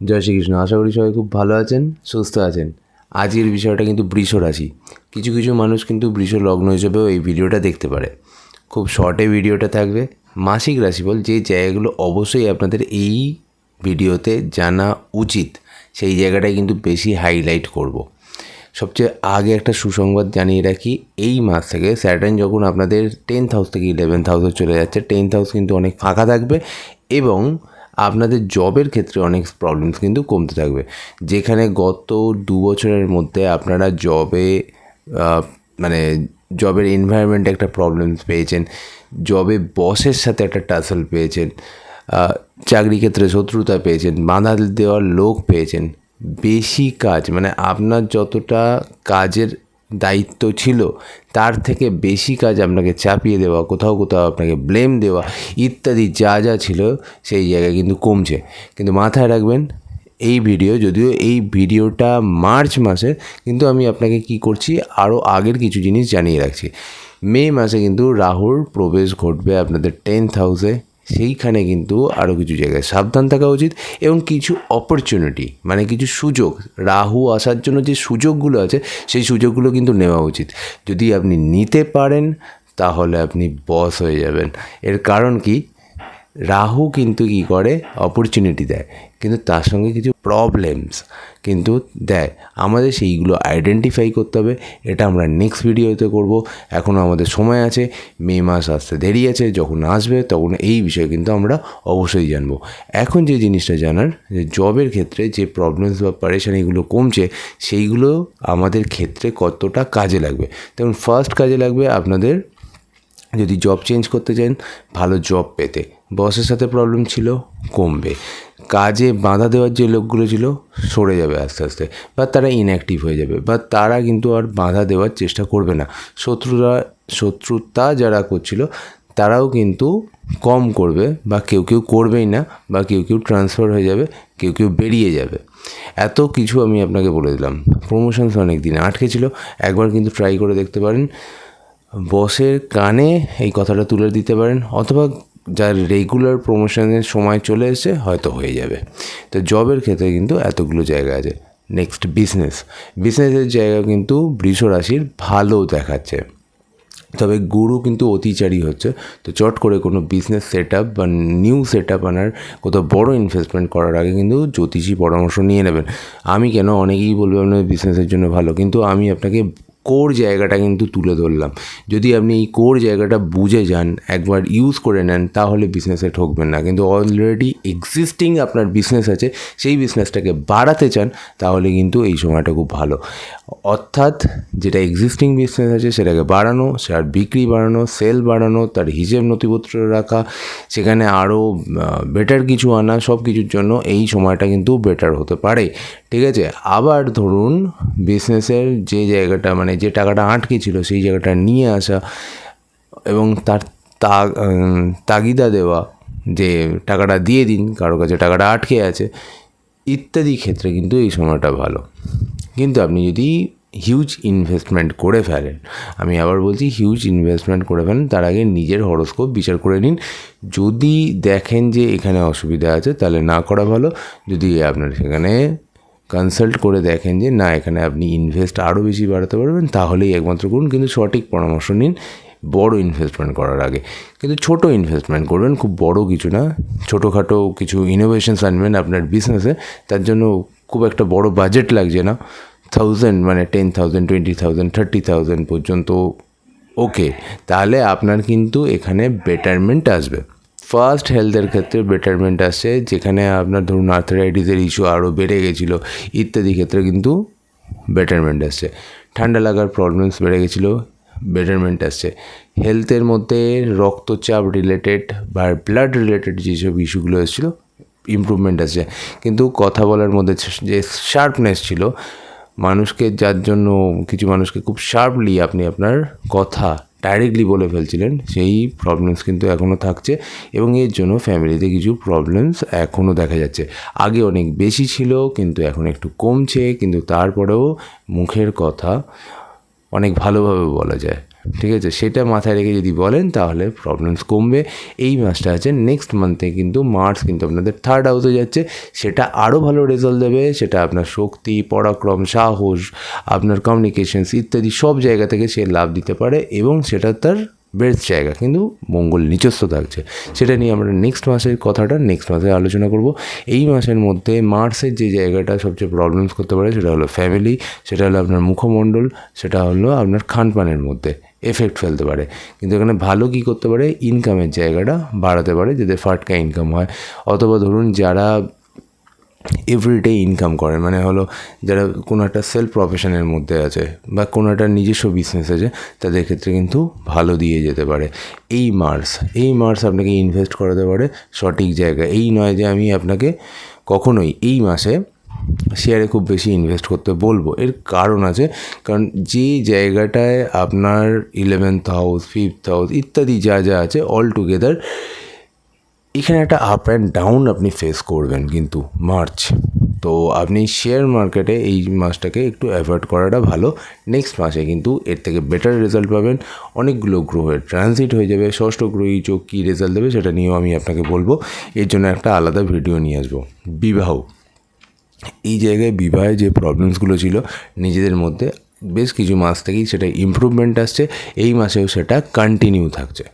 জয় শ্রীকৃষ্ণ। আশা করি সবাই খুব ভালো আছেন সুস্থ আছেন। আজকের বিষয়টা কিন্তু বৃষ রাশি। কিছু কিছু মানুষ কিন্তু বৃষ লগ্ন হিসেবেও এই ভিডিওটা দেখতে পারে। খুব শর্টে ভিডিওটা থাকবে। মাসিক রাশিফল যে জায়গাগুলো অবশ্যই আপনাদের এই ভিডিওতে জানা উচিত। সেই জায়গাটাই কিন্তু বেশি হাইলাইট করব। সবচেয়ে আগে একটা সুসংবাদ জানিয়ে রাখি, এই মাস থেকে স্যাটার্ন যখন আপনাদের টেন্থ হাউস থেকে ইলেভেন্থ হাউসে চলে যাচ্ছে টেন্থ হাউস কিন্তু অনেক ফাঁকা থাকবে এবং আপনাদের জবের ক্ষেত্রে অনেক প্রবলেমস কিন্তু কমতে থাকবে। যেখানে গত দু বছরের মধ্যে আপনারা জবে মানে জবের এনভায়রনমেন্টে একটা প্রবলেমস পেয়েছেন, জবে বসের সাথে একটা টাসল পেয়েছেন চাকরি ক্ষেত্রে শত্রুতা পেয়েছেন, বাঁধা দেওয়ার লোক পেয়েছেন, বেশি কাজ মানে আপনার যতটা কাজের দায়িত্ব ছিল, তার থেকে বেশি কাজ আপনাকে চাপিয়ে দেওয়া, কোথাও কোথাও আপনাকে ব্লেম দেওয়া ইত্যাদি যা যা ছিল সেই জায়গায় কিন্তু কমছে। কিন্তু মাথায় রাখবেন, এই ভিডিও যদিও এই ভিডিওটা মার্চ মাসে, কিন্তু আমি আপনাকে কি করছি, আরও আগের কিছু জিনিস জানিয়ে রাখছি। মে মাসে কিন্তু রাহুর প্রবেশ ঘটবে আপনাদের টেন্থ হাউসে সেইখানে কিন্তু আরও কিছু জায়গায় সাবধান থাকা উচিত এবং কিছু অপরচুনিটি মানে কিছু সুযোগ, রাহু আসার জন্য যে সুযোগগুলো আছে, সেই সুযোগগুলো কিন্তু নেওয়া উচিত। যদি আপনি নিতে পারেন, তাহলে আপনি বস হয়ে যাবেন। এর কারণ কি? রাহু কিন্তু কী করে? অপরচুনিটি দেয়। কিন্তু তার সঙ্গে কিছু প্রবলেমস কিন্তু দেয়। আমাদের সেইগুলো আইডেন্টিফাই করতে হবে। এটা আমরা নেক্সট ভিডিওতে করব। এখনও আমাদের সময় আছে। মে মাস আসতে দেরি আছে। যখন আসবে তখন এই বিষয়ে কিন্তু আমরা অবশ্যই জানব। এখন যে জিনিসটা জানার, যে জবের ক্ষেত্রে যে প্রবলেমস বা পারেশানিগুলো কমছে, সেইগুলো আমাদের ক্ষেত্রে কতটা কাজে লাগবে? তেমন ফার্স্ট কাজে লাগবে আপনাদের যদি জব চেঞ্জ করতে চান, ভালো জব পেতে। বসের সাথে প্রবলেম ছিল, কমবে। কাজে বাধা দেওয়ার যে লোকগুলো ছিল, সরে যাবে আস্তে আস্তে। বা তারা ইনঅ্যাক্টিভ হয়ে যাবে। বা তারা কিন্তু আর বাধা দেওয়ার চেষ্টা করবে না। শত্রুরা, শত্রুতা যারা করছিল, তারাও কিন্তু কম করবে বা কেউ কেউ করবেই না বা কেউ কেউ ট্রান্সফার হয়ে যাবে, কেউ কেউ বেরিয়ে যাবে। এত কিছু আমি আপনাকে বলে দিলাম। প্রমোশনস অনেক দিন আটকে ছিল। একবার কিন্তু ট্রাই করে দেখতে পারেন। বসের কানে এই কথাটা তুলে দিতে পারেন, অথবা যার রেগুলার প্রমোশনের সময় চলে এসে হয়তো হয়ে যাবে। তো জবের ক্ষেত্রে কিন্তু এতগুলো জায়গা আছে। নেক্সট বিজনেস বিজনেসের জায়গা কিন্তু বৃষ রাশির ভালো দেখাচ্ছে। তবে গুরু কিন্তু অতিচারী হচ্ছে। তো চট করে কোনো বিজনেস সেট আপ বা নিউ সেট আপ আনার কোথাও বড় ইনভেস্টমেন্ট করার আগে কিন্তু জ্যোতিষী পরামর্শ নিয়ে নেবেন। আমি কেন? অনেকেই বলবে আপনার বিজনেসের জন্য ভালো। কিন্তু আমি আপনাকে কোর জায়গাটা কিন্তু তুলে ধরলাম। যদি আপনি এই কোর জায়গাটা বুঝে যান, একবার ইউজ করে নেন, তাহলে বিজনেসে ঠকবেন না। কিন্তু অলরেডি এক্সিস্টিং আপনার বিজনেস আছে, সেই বিজনেসটাকে বাড়াতে চান, তাহলে কিন্তু এই সময়টা খুব ভালো। অর্থাৎ যেটা এক্সিস্টিং বিজনেস আছে, সেটাকে বাড়ানো, সেটার বিক্রি বাড়ানো সেল বাড়ানো, তার হিসেব নথিপত্র রাখা, সেখানে আরও বেটার কিছু আনা, সব কিছুর জন্য এই সময়টা কিন্তু বেটার হতে পারে। ঠিক আছে? আবার ধরুন বিজনেসের যে জায়গাটা মানে যে টাকাটা আটকে ছিল সেই জায়গাটা নিয়ে আসা এবং তার তাগিদা দেওয়া যে টাকাটা দিয়ে দিন, কারও কাছে টাকাটা আটকে আছে, ইত্যাদি ক্ষেত্রে কিন্তু এই সময়টা ভালো। কিন্তু আপনি যদি হিউজ ইনভেস্টমেন্ট করে ফেলেন, আমি আবার বলছি হিউজ ইনভেস্টমেন্ট করে ফেলেন, তার আগে নিজের হরস্কোপ বিচার করে নিন। যদি দেখেন যে এখানে অসুবিধা আছে, তাহলে না করা ভালো। যদি আপনার সেখানে কনসাল্ট করে দেখেন যে, না, এখানে আপনি ইনভেস্ট আরও বেশি বাড়াতে পারবেন, তাহলেই একমাত্র করুন। কিন্তু সঠিক পরামর্শ নিন বড় ইনভেস্টমেন্ট করার আগে। কিন্তু ছোট ইনভেস্টমেন্ট করবেন, খুব বড় কিছু না। ছোটোখাটো কিছু ইনোভেশনস আনবেন আপনার বিজনেসে তার জন্য খুব একটা বড় বাজেট লাগছে না। থাউজেন্ড মানে ten thousand twenty thousand thirty thousand পর্যন্ত ওকে তাহলে আপনার কিন্তু এখানে বেটারমেন্ট আসবে। ফার্স্ট হেলথের ক্ষেত্রে বেটারমেন্ট আসছে যেখানে আপনার ধরুন আর্থারাইটিসের ইস্যু আরও বেড়ে গেছিল, ইত্যাদি ক্ষেত্রে কিন্তু বেটারমেন্ট আসছে ঠান্ডা লাগার প্রবলেমস বেড়ে গেছিল বেটারমেন্ট আসছে হেলথের মধ্যে রক্তচাপ রিলেটেড বা ব্লাড রিলেটেড যেসব ইস্যুগুলো এসেছিল ইমপ্রুভমেন্ট আসছে কিন্তু কথা বলার মধ্যে যে শার্পনেস ছিল, মানুষকে যার জন্য, কিছু মানুষকে খুব শার্পলি আপনি আপনার কথা ডাইরেক্টলি বলে ফেলছিলেন, সেই প্রবলেমস কিন্তু এখনও থাকছে এবং এর জন্য ফ্যামিলিতে কিছু প্রবলেমস এখনও দেখা যাচ্ছে। আগে অনেক বেশি ছিল, কিন্তু এখন একটু কমছে, কিন্তু তারপরেও মুখের কথা অনেক ভালোভাবে বলা যায়। ঠিক আছে? সেটা মাথায় রেখে যদি বলেন তাহলে প্রবলেমস কমবে। এই মাসটা আছে নেক্সট মান্থে কিন্তু মার্চ কিন্তু আপনাদের থার্ড হাউসে যাচ্ছে। সেটা আরও ভালো রেজাল্ট দেবে। সেটা আপনার শক্তি, পরাক্রম, সাহস, আপনার কমিউনিকেশনস ইত্যাদি সব জায়গা থেকে সে লাভ দিতে পারে এবং সেটা তার বেস্ট জায়গা। কিন্তু মঙ্গল নিচস্থ থাকছে। সেটা নিয়ে আমরা নেক্সট মাসের কথাটা নেক্সট মাসে আলোচনা করব। এই মাসের মধ্যে মার্চের যে জায়গাটা সবচেয়ে প্রবলেমস করতে পারে সেটা হলো ফ্যামিলি সেটা হলো আপনার মুখমণ্ডল, সেটা হলো আপনার খানপানের মধ্যে। এফেক্ট ফেলতে পারে। কিন্তু এখানে ভালো কী করতে পারে? ইনকামের জায়গাটা বাড়াতে পারে, যাতে ফাটকা ইনকাম হয়। অথবা ধরুন যারা এভরিডে ইনকাম করে মানে হলো যারা কোনো একটা সেলফ প্রফেশনের মধ্যে আছে বা কোনো একটা নিজস্ব বিজনেস আছে, তাদের ক্ষেত্রে কিন্তু ভালো দিয়ে যেতে পারে। এই মার্স এই মার্স আপনাকে ইনভেস্ট করাতে পারে সঠিক জায়গায়। এই নয় যে আমি আপনাকে কখনোই এই মাসে শেয়ারে খুব বেশি ইনভেস্ট করতে বলব। এর কারণ আছে, কারণ যে জায়গাটায় আপনার ইলেভেন্থ হাউস ফিফথ হাউস ইত্যাদি যা যা আছে অল টুগেদার এখানে একটা আপ অ্যান্ড ডাউন আপনি ফেস করবেন কিন্তু মার্চ তো আপনি শেয়ার মার্কেটে এই মাসটাকে একটু অ্যাভয়েড করাটা ভালো। নেক্সট মাসে কিন্তু এর থেকে বেটার রেজাল্ট পাবেন। অনেকগুলো গ্রহের ট্রানজিট হয়ে যাবে। ষষ্ঠ গ্রহী চোখ কী রেজাল্ট দেবে সেটা নিয়েও আমি আপনাকে বলব। এর জন্য একটা আলাদা ভিডিও নিয়ে আসব। বিবাহ। এই জায়গায় বিবাহে যে প্রবলেমসগুলো ছিল, নিজেদের মধ্যে বেশ কিছু মাস থেকেই সেটা ইমপ্রুভমেন্ট আসছে, এই মাসেও সেটা কন্টিনিউ থাকছে।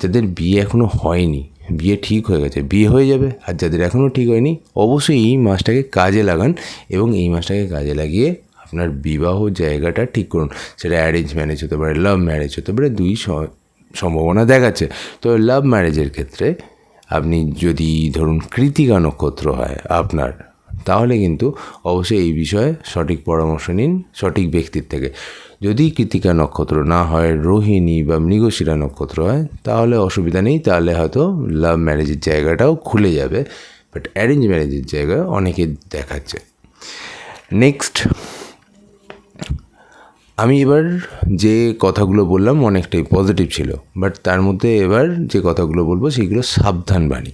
যাদের বিয়ে এখনও হয়নি, বিয়ে ঠিক হয়ে গেছে, বিয়ে হয়ে যাবে, আর যাদের এখনও ঠিক হয়নি, অবশ্যই এই মাসটাকে কাজে লাগান এবং এই মাসটাকে কাজে লাগিয়ে আপনার বিবাহ জায়গাটা ঠিক করুন। সেটা অ্যারেঞ্জ ম্যারেজ হতে পারে লাভ ম্যারেজ হতে পারে, দুই সম্ভাবনা দেখাচ্ছে। তো লাভ ম্যারেজের ক্ষেত্রে আপনি যদি ধরুন কৃতিকা নক্ষত্র হয় আপনার তাহলে কিন্তু অবশ্যই এই বিষয়ে সঠিক পরামর্শ নিন, সঠিক ব্যক্তির থেকে। যদি কৃতিকা নক্ষত্র না হয়, রোহিণী বা মৃগশিরা নক্ষত্র হয়, তাহলে অসুবিধা নেই, তাহলে হয়তো লাভ ম্যারেজের জায়গাটাও খুলে যাবে বাট অ্যারেঞ্জ ম্যারেজের জায়গা অনেকে দেখাচ্ছে। নেক্সট আমি এবার যে কথাগুলো বললাম অনেকটাই পজিটিভ ছিল বাট তার মধ্যে এবার যে কথাগুলো বলব সেগুলো সাবধান বাণী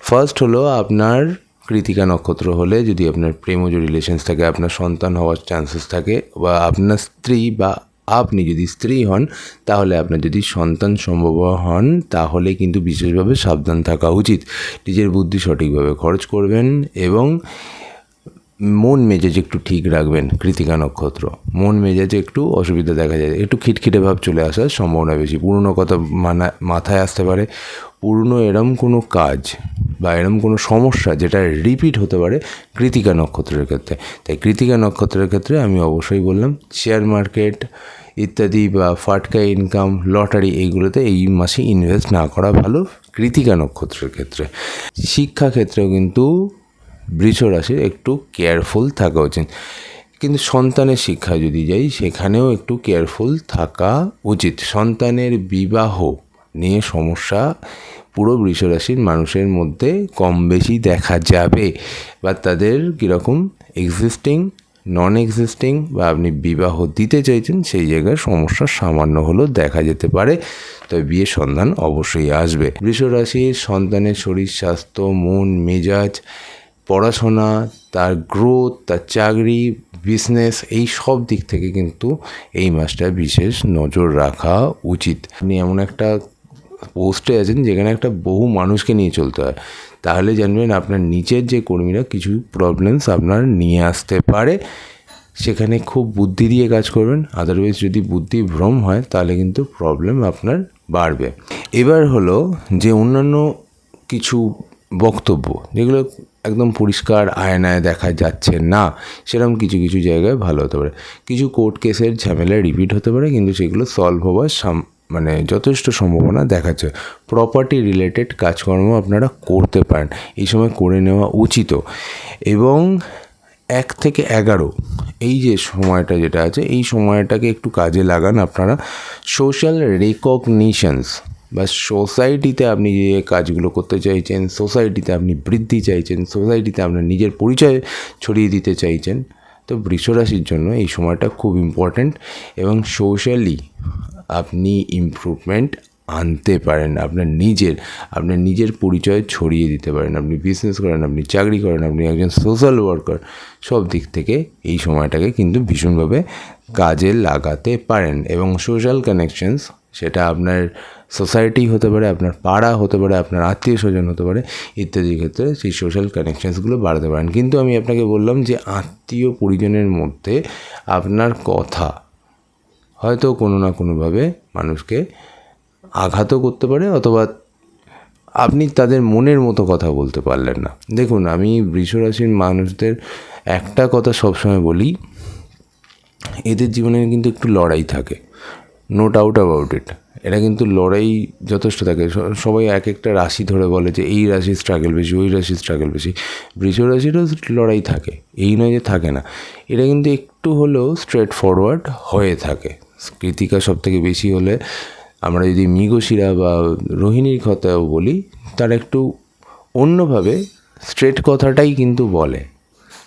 ফার্স্ট হলো আপনার কৃতিকা নক্ষত্র হলে যদি আপনার প্রেমজ রিলেশনস থাকে, আপনার সন্তান হওয়ার চান্সেস থাকে, বা আপনার স্ত্রী বা আপনি যদি স্ত্রী হন, তাহলে আপনার যদি সন্তান সম্ভব হন, তাহলে কিন্তু বিশেষভাবে সাবধান থাকা উচিত। নিজের বুদ্ধি সঠিকভাবে খরচ করবেন এবং মন মেজাজ একটু ঠিক রাখবেন, কৃতিকা নক্ষত্র। মন মেজাজে একটু অসুবিধা দেখা যায়। একটু খিটখিটে ভাব চলে আসার সম্ভাবনা বেশি। পুরনো কথা মানা, মাথায় আসতে পারে। পুরনো এরম কোনো কাজ বা এরম কোনো সমস্যা যেটা রিপিট হতে পারে কৃতিকা নক্ষত্রের ক্ষেত্রে। তাই কৃতিকা নক্ষত্রের ক্ষেত্রে আমি অবশ্যই বললাম শেয়ার মার্কেট ইত্যাদি বা ফাটকা ইনকাম লটারি এইগুলোতে এই মাসে ইনভেস্ট না করা ভালো কৃতিকা নক্ষত্রের ক্ষেত্রে। শিক্ষা ক্ষেত্রেও কিন্তু বৃষ রাশির একটু কেয়ারফুল থাকা উচিত। কিন্তু সন্তানের শিক্ষা যদি যাই, সেখানেও একটু কেয়ারফুল থাকা উচিত। সন্তানের বিবাহ নিয়ে সমস্যা পুরো বৃষরাশির মানুষের মধ্যে কম বেশি দেখা যাবে। বা তাদের কীরকম এক্সিস্টিং নন এক্সিস্টিং বা আপনি বিবাহ দিতে চাইছেন, সেই জায়গায় সমস্যা সামান্য হলেও দেখা যেতে পারে। তবে বিয়ের সন্ধান অবশ্যই আসবে। বৃষরাশির সন্তানের শরীর, স্বাস্থ্য, মন, মেজাজ পড়াশোনা, তার গ্রোথ তার চাকরি বিজনেস এই সব দিক থেকে কিন্তু এই মাসটা বিশেষ নজর রাখা উচিত। আপনি এমন একটা পোস্টে আছেন যেখানে একটা বহু মানুষকে নিয়ে চলতে হয়। তাহলে জানবেন আপনার নিচের যে কর্মীরা কিছু প্রবলেমস আপনার নিয়ে আসতে পারে। সেখানে খুব বুদ্ধি দিয়ে কাজ করবেন। আদারওয়াইজ যদি বুদ্ধি ভ্রম হয়, তাহলে কিন্তু প্রবলেম আপনার বাড়বে। এবার হলো যে অন্যান্য কিছু বক্তব্য, যেগুলো একদম পরিষ্কার আয়নায় দেখা যাচ্ছে না। সেরকম কিছু কিছু জায়গায় ভালো হতে পারে। কিছু কোর্ট কেসের ঝামেলা রিপিট হতে পারে, কিন্তু সেগুলো সলভ হওয়ার মানে যথেষ্ট সম্ভাবনা দেখাচ্ছে প্রপার্টি রিলেটেড কাজকর্ম আপনারা করতে পারেন। এই সময় করে নেওয়া উচিত। এবং এক থেকে এগারো, এই যে সময়টা যেটা আছে, এই সময়টাকে একটু কাজে লাগান আপনারা। সোশ্যাল রেকগনিশনস বা সোসাইটিতে আপনি যে কাজগুলো করতে চাইছেন সোসাইটিতে আপনি বৃদ্ধি চাইছেন সোসাইটিতে আপনার নিজের পরিচয় ছড়িয়ে দিতে চাইছেন, তো বৃষরাশির জন্য এই সময়টা খুব ইম্পর্ট্যান্ট এবং সোশ্যালি আপনি ইমপ্রুভমেন্ট আনতে পারেন, আপনার নিজের আপনার নিজের পরিচয় ছড়িয়ে দিতে পারেন, আপনি বিজনেস করেন, আপনি চাকরি করেন, আপনি একজন সোশ্যাল ওয়ার্কার সব দিক থেকে এই সময়টাকে কিন্তু ভীষণভাবে কাজে লাগাতে পারেন এবং সোশ্যাল কানেকশনস সেটা আপনার সোসাইটি হতে পারে, আপনার পাড়া হতে পারে, আপনার আত্মীয় স্বজন হতে পারে ইত্যাদি ক্ষেত্রে সেই সোশ্যাল কানেকশানসগুলো বাড়াতে পারেন। কিন্তু আমি আপনাকে বললাম যে আত্মীয় পরিজনের মধ্যে আপনার কথা হয়তো কোনো না কোনোভাবে মানুষকে আঘাতও করতে পারে অথবা আপনি তাদের মনের মতো কথা বলতে পারলেন না। দেখুন, আমি বৃষরাশির মানুষদের একটা কথা সবসময় বলি, এদের জীবনে কিন্তু একটু লড়াই থাকে নো ডাউট অ্যাবাউট ইট এটা কিন্তু লড়াই যথেষ্ট থাকে। সবাই এক একটা রাশি ধরে বলে যে এই রাশির স্ট্রাগল বেশি, ওই রাশির স্ট্রাগল বেশি। বৃষ রাশিরও লড়াই থাকে, এই নয় যে থাকে না। এটা কিন্তু একটু হলেও স্ট্রেট ফরওয়ার্ড হয়ে থাকে। কৃতিকা সব থেকে বেশি হলে আমরা যদি মৃগশিরা বা রোহিণীর কথাও বলি, তারা একটু অন্যভাবে স্ট্রেট কথাটাই কিন্তু বলে।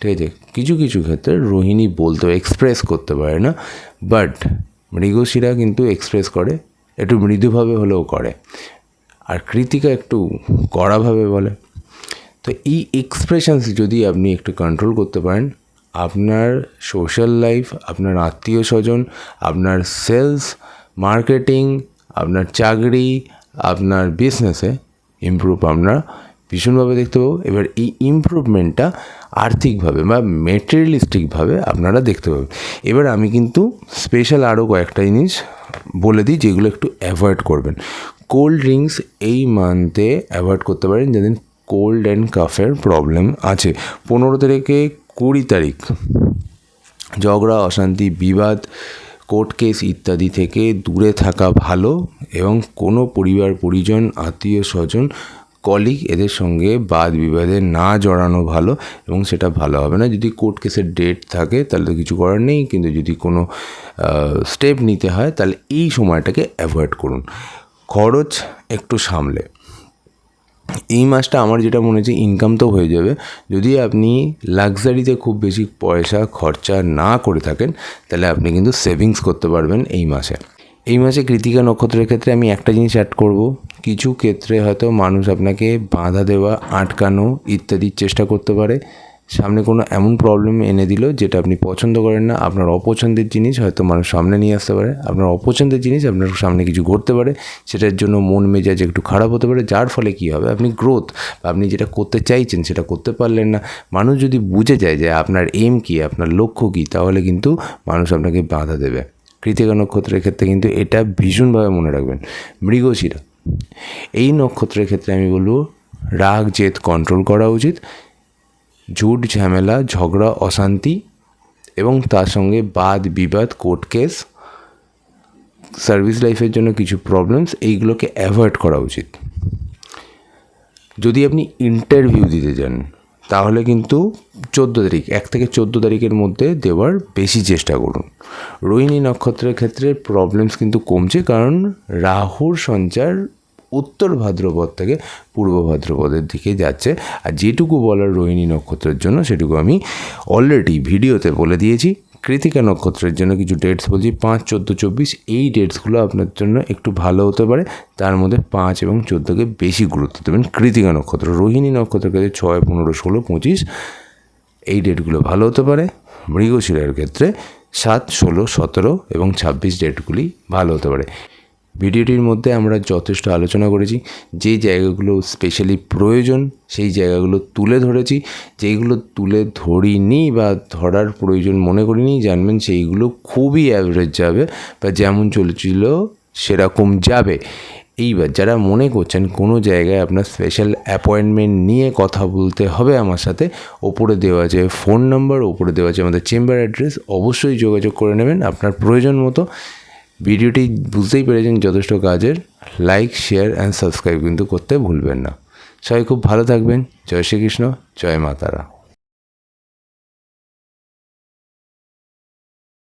ঠিক আছে? কিছু কিছু ক্ষেত্রে রোহিণী বলতে এক্সপ্রেস করতে পারে না বাট মৃগশিরা কিন্তু এক্সপ্রেস করে একটু মৃদুভাবে হলেও করে। আর কৃতিকা একটু কড়াভাবে বলে। তো এই এক্সপ্রেশনস যদি আপনি একটু কন্ট্রোল করতে পারেন, আপনার সোশ্যাল লাইফ আপনার আত্মীয় স্বজন, আপনার সেলস মার্কেটিং আপনার চাকরি, আপনার বিজনেসে ইম্প্রুভ আমরা ভীষণভাবে দেখতে পাবো। এবার এই ইমপ্রুভমেন্টটা আর্থিকভাবে বা মেটেরিয়ালিস্টিকভাবে আপনারা দেখতে পাবেন। এবার আমি কিন্তু স্পেশাল আরও কয়েকটা জিনিস বলে দিই যেগুলো একটু অ্যাভয়েড করবেন। কোল্ড ড্রিঙ্কস এই মান্থে অ্যাভয়েড করতে পারেন। যেদিন কোল্ড অ্যান্ড কাফের প্রবলেম আছে। পনেরো থেকে কুড়ি তারিখ ঝগড়া, অশান্তি, বিবাদ কোর্ট কেস ইত্যাদি থেকে দূরে থাকা ভালো এবং কোনো পরিবার, পরিজন আত্মীয় স্বজন কলিগ এদের সঙ্গে বাদ বিবাদে না জড়ানো ভালো এবং সেটা ভালো হবে না। যদি কোর্ট কেসের ডেট থাকে, তাহলে তো কিছু করার নেই। কিন্তু যদি কোনো স্টেপ নিতে হয়, তাহলে এই সময়টাকে অ্যাভয়েড করুন। খরচ একটু সামলে। এই মাসটা আমার যেটা মনে হচ্ছে ইনকাম তো হয়ে যাবে। যদি আপনি লাক্সারিতে খুব বেশি পয়সা খরচা না করে থাকেন, তাহলে আপনি কিন্তু সেভিংস করতে পারবেন এই মাসে। এই মাসে কৃতিকা নক্ষত্রের ক্ষেত্রে আমি একটা জিনিস অ্যাড করব। কিছু ক্ষেত্রে হয়তো মানুষ আপনাকে বাধা দেওয়া, আটকানো ইত্যাদির চেষ্টা করতে পারে। সামনে কোনো এমন প্রবলেম এনে দিল যেটা আপনি পছন্দ করেন না। আপনার অপছন্দের জিনিস হয়তো মানুষ সামনে নিয়ে আসতে পারে। আপনার অপছন্দের জিনিস আপনার সামনে কিছু ঘটতে পারে। সেটার জন্য মন মেজাজ একটু খারাপ হতে পারে। যার ফলে কী হবে? আপনি গ্রোথ আপনি যেটা করতে চাইছেন সেটা করতে পারলেন না। মানুষ যদি বুঝে যায় যে আপনার এম কী, আপনার লক্ষ্য কী, তাহলে কিন্তু মানুষ আপনাকে বাধা দেবে। কৃতিকা নক্ষত্রের ক্ষেত্রে কিন্তু এটা ভীষণভাবে মনে রাখবেন। মৃগশিরা। এই নক্ষত্রের ক্ষেত্রে আমি বলব, রাগ, জেদ কন্ট্রোল করা উচিত, ঝুট, ঝামেলা, ঝগড়া, অশান্তি এবং তার সঙ্গে বাদ, বিবাদ কোর্ট কেস সার্ভিস লাইফের জন্য কিছু প্রবলেমস এইগুলোকে অ্যাভয়েড করা উচিত। যদি আপনি ইন্টারভিউ দিতে যান তাহলে কিন্তু চোদ্দ তারিখ, এক থেকে চোদ্দ তারিখের মধ্যে দেওয়ার বেশি চেষ্টা করুন। রোহিণী নক্ষত্রের ক্ষেত্রে প্রবলেমস কিন্তু কমছে কারণ রাহুর সঞ্চার উত্তর ভাদ্রপদ থেকে পূর্ব ভাদ্রপদের দিকে যাচ্ছে। আর যেটুকু বলার রোহিণী নক্ষত্রের জন্য সেটুকু আমি অলরেডি ভিডিওতে বলে দিয়েছি। কৃতিকা নক্ষত্রের জন্য কিছু ডেটস বলছি, পাঁচ, চোদ্দ, চব্বিশ, এই ডেটসগুলো আপনার জন্য একটু ভালো হতে পারে। তার মধ্যে পাঁচ এবং চোদ্দোকে বেশি গুরুত্ব দেবেন। কৃতিকা নক্ষত্র, রোহিণী নক্ষত্রের ক্ষেত্রে ছয়, পনেরো, ষোলো, পঁচিশ, এই ডেটগুলো ভালো হতে পারে। মৃগশিরার ক্ষেত্রে সাত, ষোলো, সতেরো এবং ছাব্বিশ ডেটগুলি ভালো হতে পারে। ভিডিওটির মধ্যে আমরা যথেষ্ট আলোচনা করেছি, যে জায়গাগুলো স্পেশালি প্রয়োজন, সেই জায়গাগুলো তুলে ধরেছি। যেইগুলো তুলে ধরিনি বা ধরার প্রয়োজন মনে করিনি, জানবেন সেইগুলো খুবই অ্যাভারেজ যাবে বা যেমন চলেছিল সেরকম যাবে। এইবার যারা মনে করছেন কোনো জায়গায় আপনার স্পেশাল অ্যাপয়েন্টমেন্ট নিয়ে কথা বলতে হবে আমার সাথে, ওপরে দেওয়া আছে ফোন নাম্বার ওপরে দেওয়া আছে আমাদের চেম্বার অ্যাড্রেস অবশ্যই যোগাযোগ করে নেবেন। আপনার প্রয়োজন মতো ভিডিওটি বুঝতেই পেরেছেন যথেষ্ট কাজের। লাইক শেয়ার অ্যান্ড সাবস্ক্রাইব কিন্তু করতে ভুলবেন না। সবাই খুব ভালো থাকবেন। জয় শ্রীকৃষ্ণ, জয় মাতারা